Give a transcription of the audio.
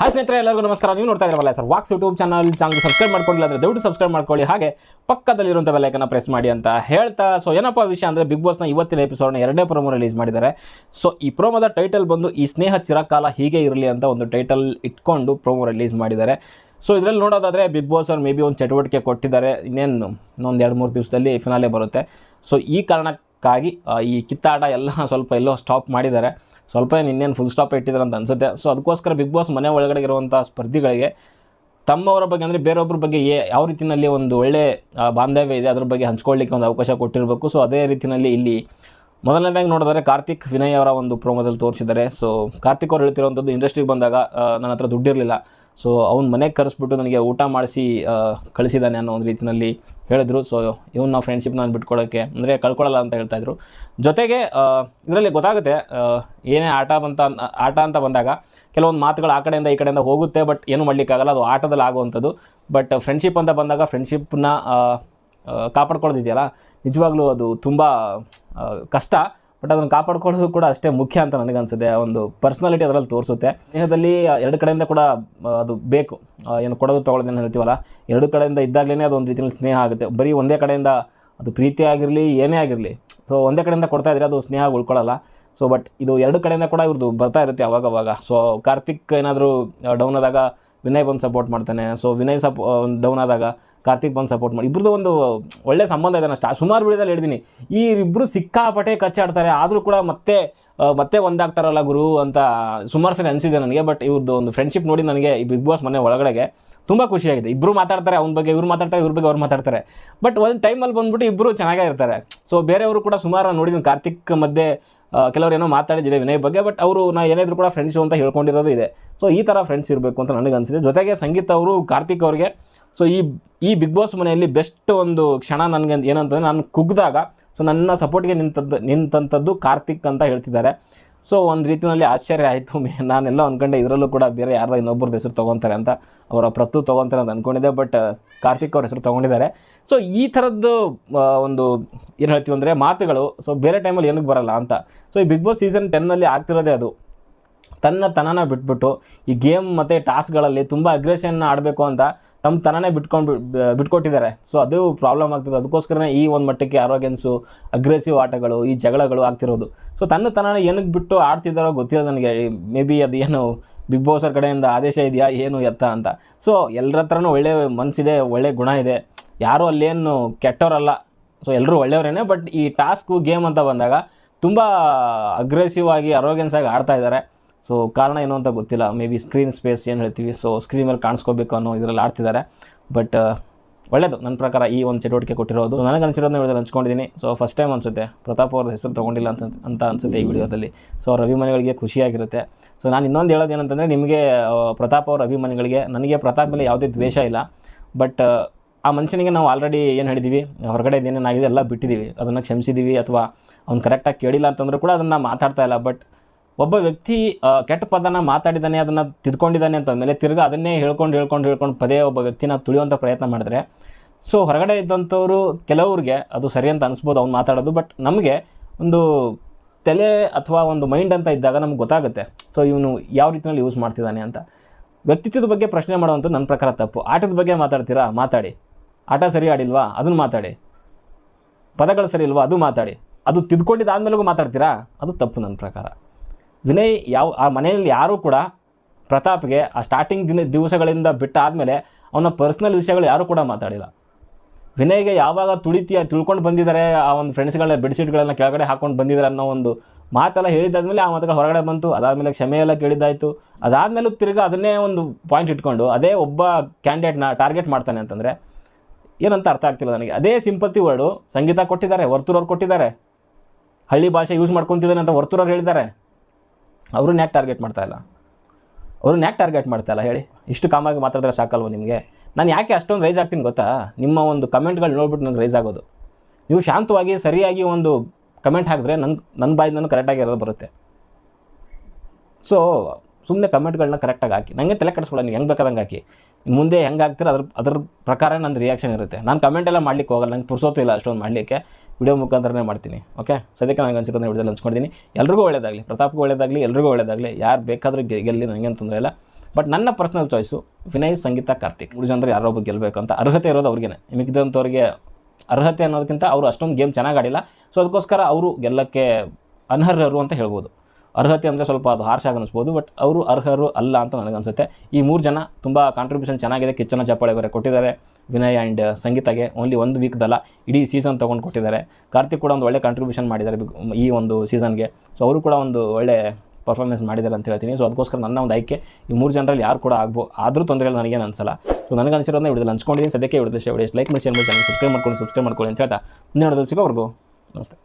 Hi ಸ್ನೇಹಿತರೆ, ಎಲ್ಲರಿಗೂ ನಮಸ್ಕಾರ. ನೀವು ನೋಡ್ತಾ ಇದ್ರಲ್ಲ sir walks YouTube channel channel subscribe ಮಾಡ್ಕೊಂಡಿಲ್ಲ ಅಂದರೆ ದಯವಿಟ್ಟು ಸಬ್ಸ್ಕ್ರೈಬ್ ಮಾಡ್ಕೊಳ್ಳಿ. ಹಾಗೆ ಪಕ್ಕದಲ್ಲಿರುವಂಥ ಬೆಲೈಕನ್ನ ಪ್ರೆಸ್ ಮಾಡಿ ಅಂತ ಹೇಳ್ತಾ ಸೊ ಏನಪ್ಪ ವಿಷಯ ಅಂದರೆ ಬಿಗ್ ಬಾಸ್ನ ಇವತ್ತಿನ ಎಪಿಸೋಡ್ನ ಎರಡನೇ ಪ್ರೋಮೋ ರಿಲೀಸ್ ಮಾಡಿದ್ದಾರೆ. ಸೊ ಈ ಪ್ರೋಮೋದ ಟೈಟಲ್ ಬಂದು ಈ ಸ್ನೇಹ ಚಿರಕಾಲ ಹೀಗೆ ಇರಲಿ ಅಂತ ಒಂದು ಟೈಟಲ್ ಇಟ್ಕೊಂಡು ಪ್ರೋಮೋ ರಿಲೀಸ್ ಮಾಡಿದ್ದಾರೆ. ಸೊ ಇದರಲ್ಲಿ ನೋಡೋದಾದರೆ ಬಿಗ್ ಬಾಸ್ ಅವ್ರು ಮೇ ಬಿ ಒಂದು ಚಟುವಟಿಕೆ ಕೊಟ್ಟಿದ್ದಾರೆ. ಇನ್ನೇನು, ಇನ್ನೊಂದು ಎರಡು ಮೂರು ದಿವಸದಲ್ಲಿ ಫಿನಾಲೆ ಬರುತ್ತೆ. ಸೊ ಈ ಕಾರಣಕ್ಕಾಗಿ ಈ ಕಿತ್ತಾಟ ಎಲ್ಲ ಸ್ವಲ್ಪ ಎಲ್ಲೋ ಸ್ಟಾಪ್ ಮಾಡಿದ್ದಾರೆ. ಸ್ವಲ್ಪ ಏನು ಇನ್ನೇನು ಫುಲ್ ಸ್ಟಾಪ್ ಇಟ್ಟಿದ್ದಾರೆ ಅಂತ ಅನಿಸುತ್ತೆ. ಸೊ ಅದಕ್ಕೋಸ್ಕರ ಬಿಗ್ ಬಾಸ್ ಮನೆ ಒಳಗಡೆ ಇರುವಂಥ ಸ್ಪರ್ಧಿಗಳಿಗೆ ತಮ್ಮವರ ಬಗ್ಗೆ ಅಂದರೆ ಬೇರೊಬ್ಬರ ಬಗ್ಗೆ ಏ ಯಾವ ರೀತಿಯಲ್ಲಿ ಒಂದು ಒಳ್ಳೆ ಬಾಂಧವ್ಯ ಇದೆ ಅದ್ರ ಬಗ್ಗೆ ಹಂಚ್ಕೊಳ್ಳಿಕ್ಕೆ ಒಂದು ಅವಕಾಶ ಕೊಟ್ಟಿರಬೇಕು. ಸೊ ಅದೇ ರೀತಿಯಲ್ಲಿ ಇಲ್ಲಿ ಮೊದಲನೇದಾಗಿ ನೋಡಿದರೆ ಕಾರ್ತಿಕ್ ವಿನಯ್ ಅವರ ಒಂದು ಪ್ರೋಮೋದಲ್ಲಿ ತೋರಿಸಿದ್ದಾರೆ. ಸೊ ಕಾರ್ತಿಕ್ ಅವರು ಹೇಳ್ತಿರುವಂಥದ್ದು ಇಂಡಸ್ಟ್ರಿಗೆ ಬಂದಾಗ ನನ್ನ ಹತ್ರ ದುಡ್ಡಿರಲಿಲ್ಲ. ಸೊ ಅವ್ನ ಮನೆಗೆ ಕರೆಸ್ಬಿಟ್ಟು ನನಗೆ ಊಟ ಮಾಡಿಸಿ ಕಳಿಸಿದ್ದಾನೆ ಅನ್ನೋ ಒಂದು ರೀತಿಯಲ್ಲಿ ಹೇಳಿದ್ರು. ಸೊ ಇವ್ನ ನಾವು ಫ್ರೆಂಡ್ಶಿಪ್ ನಾನು ಬಿಟ್ಕೊಡೋಕ್ಕೆ ಅಂದರೆ ಕಳ್ಕೊಳ್ಳಲ್ಲ ಅಂತ ಹೇಳ್ತಾಯಿದ್ರು ಜೊತೆಗೆ ಇದರಲ್ಲಿ ಗೊತ್ತಾಗುತ್ತೆ ಏನೇ ಆಟ ಬಂತ, ಆಟ ಅಂತ ಬಂದಾಗ ಕೆಲವೊಂದು ಮಾತುಗಳು ಆ ಕಡೆಯಿಂದ ಈ ಕಡೆಯಿಂದ ಹೋಗುತ್ತೆ, ಬಟ್ ಏನು ಮಾಡಲಿಕ್ಕಾಗಲ್ಲ, ಅದು ಆಟದಲ್ಲಿ ಆಗುವಂಥದ್ದು. ಬಟ್ ಫ್ರೆಂಡ್ಶಿಪ್ ಅಂತ ಬಂದಾಗ ಫ್ರೆಂಡ್ಶಿಪ್ನ ಕಾಪಾಡ್ಕೊಳ್ಳೋದಿದೆಯಲ್ಲ ನಿಜವಾಗ್ಲೂ ಅದು ತುಂಬ ಕಷ್ಟ. ಬಟ್ ಅದನ್ನು ಕಾಪಾಡ್ಕೊಳ್ಳೋದು ಕೂಡ ಅಷ್ಟೇ ಮುಖ್ಯ ಅಂತ ನನಗನ್ಸುತ್ತೆ. ಒಂದು ಪರ್ಸ್ನಾಲಿಟಿ ಅದರಲ್ಲಿ ತೋರಿಸುತ್ತೆ. ಸ್ನೇಹದಲ್ಲಿ ಎರಡು ಕಡೆಯಿಂದ ಕೂಡ ಅದು ಬೇಕು. ಏನು ಕೊಡೋದು ತೊಗೊಳೋದು ಏನು ಹೇಳ್ತೀವಲ್ಲ, ಎರಡು ಕಡೆಯಿಂದ ಇದ್ದಾಗಲೇ ಅದು ಒಂದು ರೀತಿಯಲ್ಲಿ ಸ್ನೇಹ ಆಗುತ್ತೆ. ಬರೀ ಒಂದೇ ಕಡೆಯಿಂದ ಅದು ಪ್ರೀತಿ ಆಗಿರಲಿ, ಏನೇ ಆಗಿರಲಿ. ಸೊ ಒಂದೇ ಕಡೆಯಿಂದ ಕೊಡ್ತಾ ಇದ್ರೆ ಅದು ಸ್ನೇಹ ಉಳ್ಕೊಳ್ಳಲ್ಲ. ಸೊ ಬಟ್ ಇದು ಎರಡು ಕಡೆಯಿಂದ ಕೂಡ ಇವ್ರದ್ದು ಬರ್ತಾ ಇರುತ್ತೆ ಅವಾಗವಾಗ. ಸೊ ಕಾರ್ತಿಕ್ ಏನಾದರೂ ಡೌನ್ ಆದಾಗ ವಿನಯ್ ಬಂದು ಸಪೋರ್ಟ್ ಮಾಡ್ತಾನೆ. ಸೊ ವಿನಯ್ ಸಪೋ ಡೌನ್ ಆದಾಗ ಕಾರ್ತಿಕ್ ಬಂದು ಸಪೋರ್ಟ್ ಮಾಡಿ. ಇಬ್ಬರದ್ದು ಒಂದು ಒಳ್ಳೆ ಸಂಬಂಧ ಇದೆ ಅಷ್ಟೇ ಸುಮಾರು ವಿಡಿಯೋದಲ್ಲಿ ಹೇಳಿದ್ದೀನಿ ಈ ಇಬ್ಬರು ಸಿಕ್ಕಾಪಟ್ಟೆ ಕಚ್ಚಾಡ್ತಾರೆ. ಆದರೂ ಕೂಡ ಮತ್ತೆ ಮತ್ತೆ ಒಂದಾಗ್ತಾರಲ್ಲ ಗುರು ಅಂತ ಸುಮಾರು ಸರಿ ಅನಿಸಿದೆ ನನಗೆ. ಬಟ್ ಇವ್ರದ್ದು ಒಂದು ಫ್ರೆಂಡ್ಶಿಪ್ ನೋಡಿ ನನಗೆ ಈ ಬಿಗ್ ಬಾಸ್ ಮನೆ ಒಳಗಡೆಗೆ ತುಂಬ ಖುಷಿಯಾಗಿದೆ ಇಬ್ಬರು ಮಾತಾಡ್ತಾರೆ, ಅವ್ನ ಬಗ್ಗೆ ಇವ್ರು ಮಾತಾಡ್ತಾರೆ, ಇವ್ರ ಬಗ್ಗೆ ಅವ್ರು ಮಾತಾಡ್ತಾರೆ. ಬಟ್ ಒಂದು ಟೈಮಲ್ಲಿ ಬಂದ್ಬಿಟ್ಟು ಇಬ್ಬರು ಚೆನ್ನಾಗೇ ಇರ್ತಾರೆ. ಸೊ ಬೇರೆಯವರು ಕೂಡ ಸುಮಾರು ನೋಡಿದ್ದೀನಿ ಕಾರ್ತಿಕ್ ಮಧ್ಯೆ ಕೆಲವ್ರು ಏನೋ ಮಾತಾಡಿದಿದೆ ವಿನಯ್ ಬಗ್ಗೆ ಬಟ್ ಅವರು ನಾ ಏನಾದರೂ ಕೂಡ ಫ್ರೆಂಡ್ಸು ಅಂತ ಹೇಳ್ಕೊಂಡಿರೋದು ಇದೆ. ಸೊ ಈ ಥರ ಫ್ರೆಂಡ್ಸ್ ಇರಬೇಕು ಅಂತ ನನಗೆ ಅನಿಸಿದೆ. ಜೊತೆಗೆ ಸಂಗೀತ ಅವರು, ಕಾರ್ತಿಕ್ ಅವ್ರಿಗೆ ಸೊ ಈ ಈ ಬಿಗ್ ಬಾಸ್ ಮನೆಯಲ್ಲಿ ಬೆಸ್ಟ್ ಒಂದು ಕ್ಷಣ ನನಗೆ ಏನಂತಂದರೆ, ನಾನು ಕುಗ್ದಾಗ ಸೊ ನನ್ನ ಸಪೋರ್ಟ್ಗೆ ನಿಂತದ್ದು ನಿಂತಂಥದ್ದು ಕಾರ್ತಿಕ್ ಅಂತ ಹೇಳ್ತಿದ್ದಾರೆ. ಸೊ ಒಂದು ರೀತಿಯಲ್ಲಿ ಆಶ್ಚರ್ಯ ಆಯಿತು. ಮೇ ನಾನೆಲ್ಲ ಅಂದ್ಕೊಂಡೆ ಇದರಲ್ಲೂ ಕೂಡ ಬೇರೆ ಯಾರ್ದೋ ಇನ್ನೊಬ್ಬರ ಹೆಸರು ತೊಗೊತಾರೆ ಅಂತ. ಅವರ ಪ್ರತು ತೊಗೊತಾರೆ ಅಂತ ಅಂದ್ಕೊಂಡಿದ್ದೆ ಬಟ್ ಕಾರ್ತಿಕ್ ಅವ್ರ ಹೆಸರು ತೊಗೊಂಡಿದ್ದಾರೆ. ಸೊ ಈ ಥರದ್ದು ಒಂದು ಏನು ಹೇಳ್ತೀವಿ ಅಂದರೆ ಮಾತುಗಳು ಸೊ ಬೇರೆ ಟೈಮಲ್ಲಿ ಏನಕ್ಕೆ ಬರಲ್ಲ ಅಂತ. ಸೊ ಈ ಬಿಗ್ ಬಾಸ್ ಸೀಸನ್ ಟೆನ್ನಲ್ಲಿ ಆಗ್ತಿರೋದೇ ಅದು. ತನ್ನ ತನನ ಬಿಟ್ಬಿಟ್ಟು, ಈ ಗೇಮ್ ಮತ್ತು ಟಾಸ್ಕ್ಗಳಲ್ಲಿ ತುಂಬ ಅಗ್ರೆಷನ್ನ ಆಡಬೇಕು ಅಂತ ತಮ್ಮ ತನನೇ ಬಿಟ್ಕೊಂಡು ಬಿಟ್ಕೊಟ್ಟಿದ್ದಾರೆ. ಸೊ ಅದು ಪ್ರಾಬ್ಲಮ್ ಆಗ್ತದೆ. ಅದಕ್ಕೋಸ್ಕರನೇ ಈ ಒಂದು ಮಟ್ಟಕ್ಕೆ ಆರೋಗ್ಯನ್ಸು ಅಗ್ರೆಸಿವ್ ಆಟಗಳು, ಈ ಜಗಳಗಳು ಆಗ್ತಿರೋದು. ಸೊ ತನ್ನ ತನನ ಏನಕ್ಕೆ ಬಿಟ್ಟು ಆಡ್ತಿದ್ದಾರೋ ಗೊತ್ತಿಲ್ಲ ನನಗೆ. ಮೇ ಬಿ ಅದು ಏನು ಬಿಗ್ ಬಾಸರ್ ಕಡೆಯಿಂದ ಆದೇಶ ಇದೆಯಾ, ಏನು ಎತ್ತ ಅಂತ. ಸೊ ಎಲ್ಲರ ಹತ್ರನೂ ಒಳ್ಳೆ ಮನಸ್ಸಿದೆ ಒಳ್ಳೆ ಗುಣ ಇದೆ. ಯಾರೂ ಅಲ್ಲೇನು ಕೆಟ್ಟವರಲ್ಲ ಸೊ ಎಲ್ಲರೂ ಒಳ್ಳೆಯವರೇನೆ ಬಟ್ ಈ ಟಾಸ್ಕು ಗೇಮ್ ಅಂತ ಬಂದಾಗ ತುಂಬ ಅಗ್ರೆಸಿವ್ ಆಗಿ ಅರೋಗೆನ್ಸ್ ಆಗಿ ಆಡ್ತಾ ಇದ್ದಾರೆ. ಸೊ ಕಾರಣ ಏನು ಅಂತ ಗೊತ್ತಿಲ್ಲ. ಮೇ ಬಿ ಸ್ಕ್ರೀನ್ ಸ್ಪೇಸ್ ಏನು ಹೇಳ್ತೀವಿ. ಸೊ ಸ್ಕ್ರೀನ್ ಮೇಲೆ ಕಾಣಿಸ್ಕೋಬೇಕು ಅನ್ನೋ ಇದರಲ್ಲಿ ಆಡ್ತಿದ್ದಾರೆ. ಬಟ್ ಒಳ್ಳೆಯದು ನನ್ನ ಪ್ರಕಾರ ಈ ಒಂದು ಚಟುವಟಿಕೆ ಕೊಟ್ಟಿರೋದು. ನನಗೆ ಅನಿಸಿರೋದನ್ನ ವಿಡಿಯೋದಲ್ಲಿ ಹಂಚ್ಕೊಂಡಿದ್ದೀನಿ. ಸೊ ಫಸ್ಟ್ ಟೈಮ್ ಅನಿಸುತ್ತೆ. ಪ್ರತಾಪ್ ಅವ್ರ ಹೆಸರು ತೊಗೊಂಡಿಲ್ಲ ಅಂತ ಅಂತ ಅನಿಸುತ್ತೆ ಈ ವಿಡಿಯೋದಲ್ಲಿ. ಸೊ ಅವ್ರ ಅಭಿಮಾನಿಗಳಿಗೆ ಖುಷಿಯಾಗಿರುತ್ತೆ. ಸೊ ನಾನು ಇನ್ನೊಂದು ಹೇಳೋದು ಏನಂತಂದರೆ, ನಿಮಗೆ ಪ್ರತಾಪ್ ಅವ್ರ ಅಭಿಮಾನಿಗಳಿಗೆ, ನನಗೆ ಪ್ರತಾಪ್ ಮೇಲೆ ಯಾವುದೇ ದ್ವೇಷ ಇಲ್ಲ. ಬಟ್ ಆ ಮನುಷ್ಯನಿಗೆ ನಾವು ಆಲ್ರೆಡಿ ಏನು ಹೇಳಿದ್ದೀವಿ ಹೊರಗಡೆ ಏನೇನಾಗಿದೆ ಎಲ್ಲ ಬಿಟ್ಟಿದ್ದೀವಿ ಅದನ್ನು ಕ್ಷಮಿಸಿದ್ದೀವಿ ಅಥವಾ ಅವ್ನು ಕರೆಕ್ಟಾಗಿ ಕೇಳಿಲ್ಲ ಅಂತಂದ್ರೂ ಕೂಡ ಅದನ್ನು ಮಾತಾಡ್ತಾ ಇಲ್ಲ. ಬಟ್ ಒಬ್ಬ ವ್ಯಕ್ತಿ ಕೆಟ್ಟ ಪದನ ಮಾತಾಡಿದ್ದಾನೆ ಅದನ್ನು ತಿದ್ಕೊಂಡಿದ್ದಾನೆ ಅಂತಂದಮೇಲೆ ತಿರ್ಗಾ ಅದನ್ನೇ ಹೇಳ್ಕೊಂಡು ಹೇಳ್ಕೊಂಡು ಹೇಳ್ಕೊಂಡು ಪದೇ ಒಬ್ಬ ವ್ಯಕ್ತಿನ ತುಳಿಯುವಂಥ ಪ್ರಯತ್ನ ಮಾಡಿದ್ರೆ, ಸೊ ಹೊರಗಡೆ ಇದ್ದಂಥವರು ಕೆಲವ್ರಿಗೆ ಅದು ಸರಿ ಅಂತ ಅನಿಸ್ಬೋದು ಅವ್ನು ಮಾತಾಡೋದು, ಬಟ್ ನಮಗೆ ಒಂದು ತಲೆ ಅಥವಾ ಒಂದು ಮೈಂಡ್ ಅಂತ ಇದ್ದಾಗ ನಮ್ಗೆ ಗೊತ್ತಾಗುತ್ತೆ, ಸೊ ಇವನು ಯಾವ ರೀತಿಯಲ್ಲಿ ಯೂಸ್ ಮಾಡ್ತಿದ್ದಾನೆ ಅಂತ. ವ್ಯಕ್ತಿತ್ವದ ಬಗ್ಗೆ ಪ್ರಶ್ನೆ ಮಾಡುವಂಥದ್ದು ನನ್ನ ಪ್ರಕಾರ ತಪ್ಪು. ಆಟದ ಬಗ್ಗೆ ಮಾತಾಡ್ತೀರಾ? ಮಾತಾಡಿ. ಆಟ ಸರಿ ಆಡಿಲ್ವಾ? ಅದನ್ನು ಮಾತಾಡಿ. ಪದಗಳು ಸರಿ ಇಲ್ವಾ? ಅದು ಮಾತಾಡಿ. ಅದು ತಿದ್ಕೊಂಡಿದ್ದಾದ್ಮೇಲೆಗೂ ಮಾತಾಡ್ತೀರಾ? ಅದು ತಪ್ಪು ನನ್ನ ಪ್ರಕಾರ. ವಿನಯ್ ಯಾವ ಆ ಮನೆಯಲ್ಲಿ ಯಾರೂ ಕೂಡ ಪ್ರತಾಪ್ಗೆ ಆ ಸ್ಟಾರ್ಟಿಂಗ್ ದಿನ ದಿವಸಗಳಿಂದ ಬಿಟ್ಟಾದಮೇಲೆ ಅವನ ಪರ್ಸ್ನಲ್ ವಿಷಯಗಳು ಯಾರೂ ಕೂಡ ಮಾತಾಡಿಲ್ಲ. ವಿನಯ್ಗೆ ಯಾವಾಗ ತುಳಿತೀಯ ತಿಳ್ಕೊಂಡು ಬಂದಿದ್ದಾರೆ, ಆ ಒಂದು ಫ್ರೆಂಡ್ಸ್ಗಳನ್ನ ಬೆಡ್ಶೀಟ್ಗಳನ್ನ ಕೆಳಗಡೆ ಹಾಕೊಂಡು ಬಂದಿದ್ದಾರೆ ಅನ್ನೋ ಒಂದು ಮಾತೆಲ್ಲ ಹೇಳಿದಾದ್ಮೇಲೆ ಆ ಮಾತುಗಳು ಹೊರಗಡೆ ಬಂತು. ಅದಾದಮೇಲೆ ಕ್ಷಮೆ ಎಲ್ಲ ಕೇಳಿದ್ದಾಯಿತು. ಅದಾದಮೇಲೂ ತಿರ್ಗಿ ಅದನ್ನೇ ಒಂದು ಪಾಯಿಂಟ್ ಇಟ್ಕೊಂಡು ಅದೇ ಒಬ್ಬ ಕ್ಯಾಂಡಿಡೇಟ್ನ ಟಾರ್ಗೆಟ್ ಮಾಡ್ತಾನೆ ಅಂತಂದರೆ ಏನಂತ ಅರ್ಥ ಆಗ್ತಿಲ್ಲ ನನಗೆ. ಅದೇ ಸಿಂಪತಿ ವರ್ಡು ಸಂಗೀತ ಕೊಟ್ಟಿದ್ದಾರೆ, ವರ್ತೂರವ್ರು ಕೊಟ್ಟಿದ್ದಾರೆ. ಹಳ್ಳಿ ಭಾಷೆ ಯೂಸ್ ಮಾಡ್ಕೊತಿದ್ದಾನೆ ಅಂತ ವರ್ತೂರವ್ರು ಹೇಳಿದ್ದಾರೆ. ಅವ್ರನ್ನ ಯಾಕೆ ಟಾರ್ಗೆಟ್ ಮಾಡ್ತಾಯಿಲ್ಲ ಅವ್ರನ್ನ ಯಾಕೆ ಟಾರ್ಗೆಟ್ ಮಾಡ್ತಾಯಿಲ್ಲ ಹೇಳಿ? ಇಷ್ಟು ಕಾಮಾಗಿ ಮಾತಾಡಿದ್ರೆ ಸಾಕಲ್ವ ನಿಮಗೆ? ನಾನು ಯಾಕೆ ಅಷ್ಟೊಂದು ರೈಸ್ ಆಗ್ತೀನಿ ಗೊತ್ತಾ? ನಿಮ್ಮ ಒಂದು ಕಮೆಂಟ್ಗಳು ನೋಡ್ಬಿಟ್ಟು ನನಗೆ ರೈಸ್ ಆಗೋದು. ನೀವು ಶಾಂತವಾಗಿ, ಸರಿಯಾಗಿ ಒಂದು ಕಮೆಂಟ್ ಹಾಕಿದ್ರೆ ನನ್ನ ನನ್ನ ಬಾಯಿಂದ ಕರೆಕ್ಟಾಗಿ ಇರೋದು ಬರುತ್ತೆ. ಸೊ ಸುಮ್ಮನೆ ಕಮೆಂಟ್ಗಳನ್ನ ಕರೆಕ್ಟಾಗಿ ಹಾಕಿ. ನನಗೆ ತಲೆ ಕೆಡಿಸ್ಕೊಳ್ಳೋ ನೀವು ಹೆಂಗೆ ಬೇಕಾದಂಗೆ ಹಾಕಿ. ಮುಂದೆ ಹೆಂಗೆ ಹಾಕ್ತೀರ ಅದ್ರ ಅದ್ರ ಪ್ರಕಾರ ನನ್ನ ರಿಯಾಕ್ಷನ್ ಇರುತ್ತೆ. ನಾನು ಕಮೆಂಟ್ ಎಲ್ಲ ಮಾಡ್ಲಿಕ್ಕೆ ಹೋಗಲ್ಲ, ನಂಗೆ ಪುರ್ಸೋತು ಇಲ್ಲ ಅಷ್ಟೊಂದು ಮಾಡಲಿಕ್ಕೆ. ವಿಡಿಯೋ ಮುಖಾಂತರನೇ ಮಾಡ್ತೀನಿ ಓಕೆ ಸದ್ಯಕ್ಕೆ ನನಗೆ ಅನ್ಸಿರೋದನ್ನ ವಿಡಿಯೋದಲ್ಲಿ ಹಂಚ್ಕೊಂಡಿದ್ದೀನಿ. ಎಲ್ರಿಗೂ ಒಳ್ಳೇದಾಗಲಿ, ಪ್ರತಾಪ್ಗೂ ಒಳ್ಳೇದಾಗಲಿ, ಎಲ್ರಿಗೂ ಒಳ್ಳೇದಾಗಲಿ. ಯಾರು ಬೇಕಾದರೂ ಗೆಲ್ಲಿ ನನಗೇನು ತೊಂದರೆ ಇಲ್ಲ. ಬಟ್ ನನ್ನ ಪರ್ಸ್ನಲ್ ಚಾಯ್ಸು ವಿನಯ್, ಸಂಗೀತ, ಕಾರ್ತಿಕ್. ಮೂರು ಜನರು ಯಾರೋ ಒಬ್ಬ ಗೆಲ್ಲಬೇಕು ಅಂತ ಅರ್ಹತೆ ಇರೋದು ಅವ್ರಿಗೇನೆ. ಮಿಕ್ಕಿದಂಥವ್ರಿಗೆ ಅರ್ಹತೆ ಅನ್ನೋದಕ್ಕಿಂತ ಅವರು ಅಷ್ಟೊಂದು ಗೇಮ್ ಚೆನ್ನಾಗಿ ಆಡಿಲ್ಲ. ಸೊ ಅದಕ್ಕೋಸ್ಕರ ಅವರು ಗೆಲ್ಲಕ್ಕೆ ಅನರ್ಹರು ಅಂತ ಹೇಳ್ಬೋದು. ಅರ್ಹತೆ ಅಂದರೆ ಸ್ವಲ್ಪ ಅದು ಆಗಿ ಅನಿಸ್ಬೋದು ಬಟ್ ಅವರು ಅರ್ಹರು ಅಲ್ಲ ಅಂತ ನನಗನ್ಸುತ್ತೆ ಈ ಮೂರು ಜನ ತುಂಬ ಕಾಂಟ್ರಿಬ್ಯೂಷನ್ ಚೆನ್ನಾಗಿದೆ. ಕಿಚ್ಚನ ಚಪ್ಪಾಳೆ ಬೇರೆ ಕೊಟ್ಟಿದ್ದಾರೆ, ವಿನಯ್ ಆ್ಯಂಡ್ ಸಂಗೀತಗೆ ಓನ್ಲಿ ಒಂದು ವೀಕ್ದಲ್ಲ ಇಡೀ ಸೀಸನ್ ತೊಗೊಂಡು ಕೊಟ್ಟಿದ್ದಾರೆ. ಕಾರ್ತಿಕ್ ಕೂಡ ಒಂದು ಒಳ್ಳೆ ಕಾಂಟ್ರಿಬ್ಯೂಷನ್ ಮಾಡಿದ್ದಾರೆ ಈ ಒಂದು ಸೀಸನ್ಗೆ ಸೊ ಅವರು ಕೂಡ ಒಂದು ಒಳ್ಳೆ ಪರ್ಫಾರ್ಮೆನ್ಸ್ ಮಾಡಿದ್ದಾರೆ ಅಂತ ಹೇಳ್ತೀನಿ. ಸೊ ಅದಕ್ಕೋಸ್ಕರ ನನ್ನ ಒಂದು ಆಯ್ಕೆ, ಈ ಮೂರು ಜನರಲ್ಲಿ ಯಾರು ಕೂಡ ಆಗ್ಬೋ, ಆದರೂ ತೊಂದರೆ ಇಲ್ಲ, ನನಗೇನು ಅನಿಸಲ್ಲ. ಸೊ ನನಗೆ ಅನಿಸಿರೋದನ್ನ ವಿಡಿಯೋದಲ್ಲಿ ಹಂಚ್ಕೊಂಡಿದ್ದೀನಿ ಸದ್ಯಕ್ಕೆ ವಿಡಿಯೋದಲ್ಲಿ ವಿಡಿಯೋ ಲೈಕ್ ಮಾಡಿ ಶೇರ್ ಮಾಡಿ ಚಾನಲ್ ಸಬ್ಸ್ಕ್ರೈಬ್ ಮಾಡ್ಕೊಳ್ಳಿ ಸಬ್ಸ್ಕ್ರೈಬ್ ಮಾಡ್ಕೊಳ್ಳಿ ಅಂತ ಹೇಳ್ತಾ ಮುಂದಿನ ನೋಡೋದು ಸಿಗೋವರೆಗೂ ನಮಸ್ತೆ.